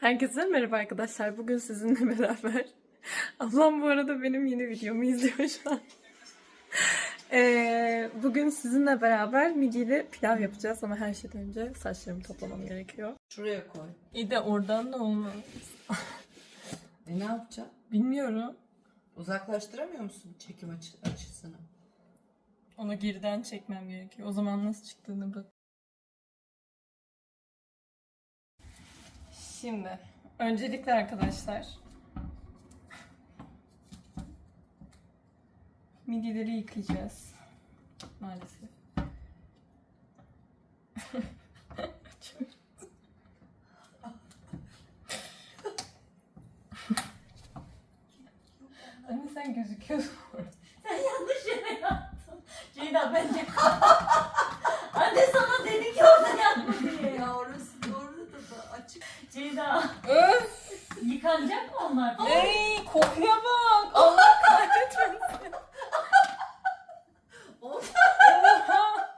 Herkese merhaba arkadaşlar. Bugün sizinle beraber. Ablam bu arada benim yeni videomu izliyor şu an. Ee, bugün sizinle beraber midiyle pilav yapacağız ama her şeyden önce saçlarımı toplamam gerekiyor. Şuraya koy. İyi de oradan da olmaz. E ne yapacağım? Bilmiyorum. Uzaklaştıramıyor musun çekim açı- açısını? Onu geriden çekmem gerekiyor. O zaman nasıl çıktığını bak. Şimdi öncelikle arkadaşlar midileri yıkayacağız. Maalesef. Anne sen gözüküyorsun. Sen yanlış yere yattın. Ceyda bence Anne sana dedi ki orada yatma diye. Ya orası doğru da açık. Ceyda Öf! yıkanacak mı onlar? Ey kokuya bak! Allah kahretmesin. O- Oha!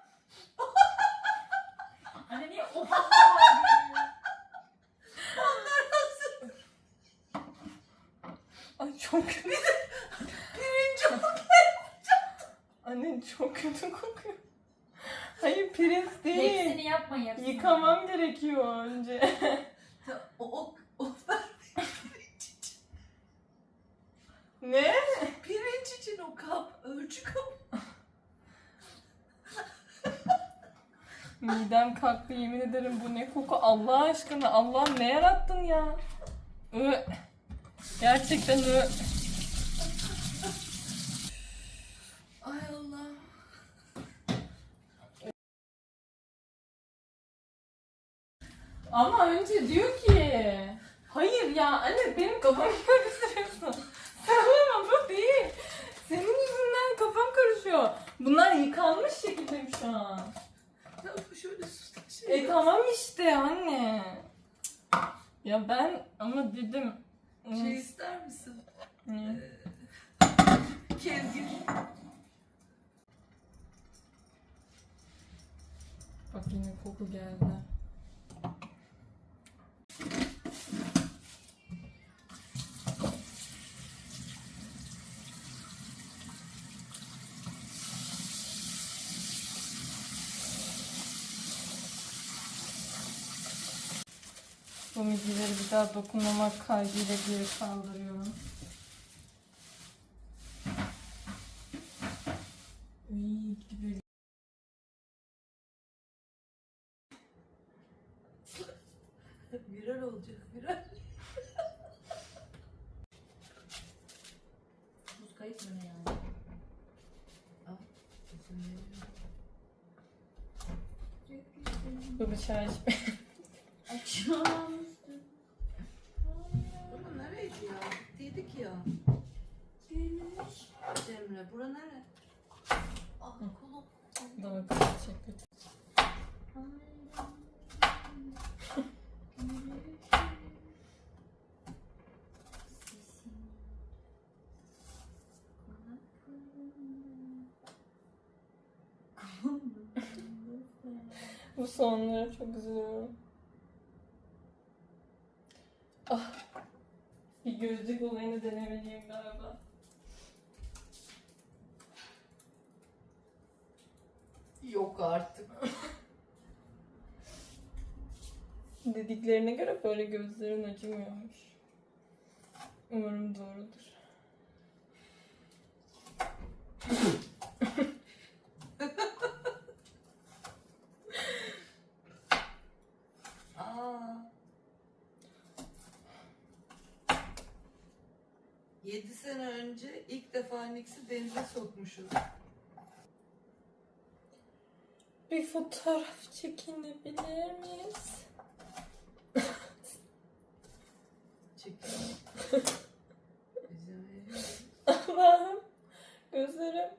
Anne niye o patla var diyor. Ay çok kötü. Pirinç Anne çok kötü kokuyor. Hayır pirinç değil. Hepsini yapma hepsini. Yıkamam gerekiyor önce. o, o, o ne? pirinç için o kap, ölçü kap. Midem kalktı yemin ederim bu ne koku Allah aşkına Allah ne yarattın ya? Ö. Gerçekten ö. Ay Allah. Ama önce diyor ki Hayır ya anne benim kafamı karıştırıyorsun. Sallama bu değil. Senin yüzünden kafam karışıyor. Bunlar yıkanmış şekilde şu an. Ya bu şöyle susta şey. E tamam işte anne. Ya ben ama dedim. Şey ister misin? Ne? Kevgir. Bak yine koku geldi. Bu midyeleri bir daha dokunmamak kaydıyla geri kaldırıyorum. Viral olacak, viral. Buz kayıp mı ne yani? Bu bıçağı hiç Açıyorum. Cemre, bura nere? Ah kolum. bakalım çekti. Bu sonları çok üzülüyorum. Ah. Bir gözlük olayını denemeliyim galiba. Yok artık. Dediklerine göre böyle gözlerin acımıyormuş. Umarım doğrudur. Aa. Yedi sene önce ilk defa Nix'i denize sokmuşuz. Bir fotoğraf çekinebilir miyiz? Allah'ım gözlerim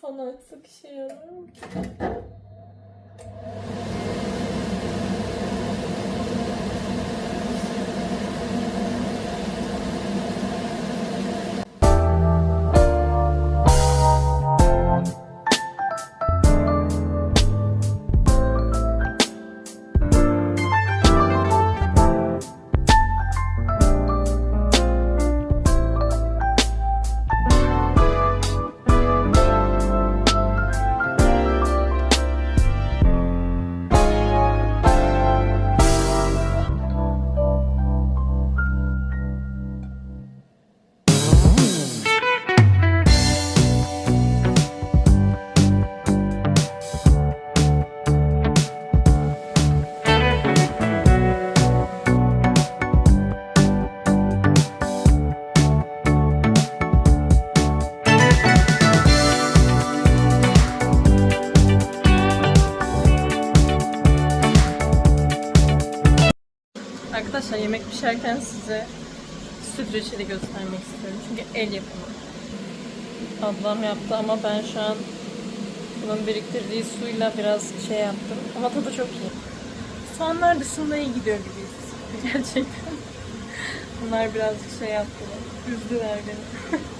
sana açsak işe ki? Arkadaşlar yemek pişerken size süt reçeli göstermek istiyorum. Çünkü el yapımı. Ablam yaptı ama ben şu an bunun biriktirdiği suyla biraz şey yaptım. Ama tadı çok iyi. Soğanlar dışında iyi gidiyor gibiyiz. Gerçekten. Bunlar birazcık şey yaptılar. Üzdüler beni.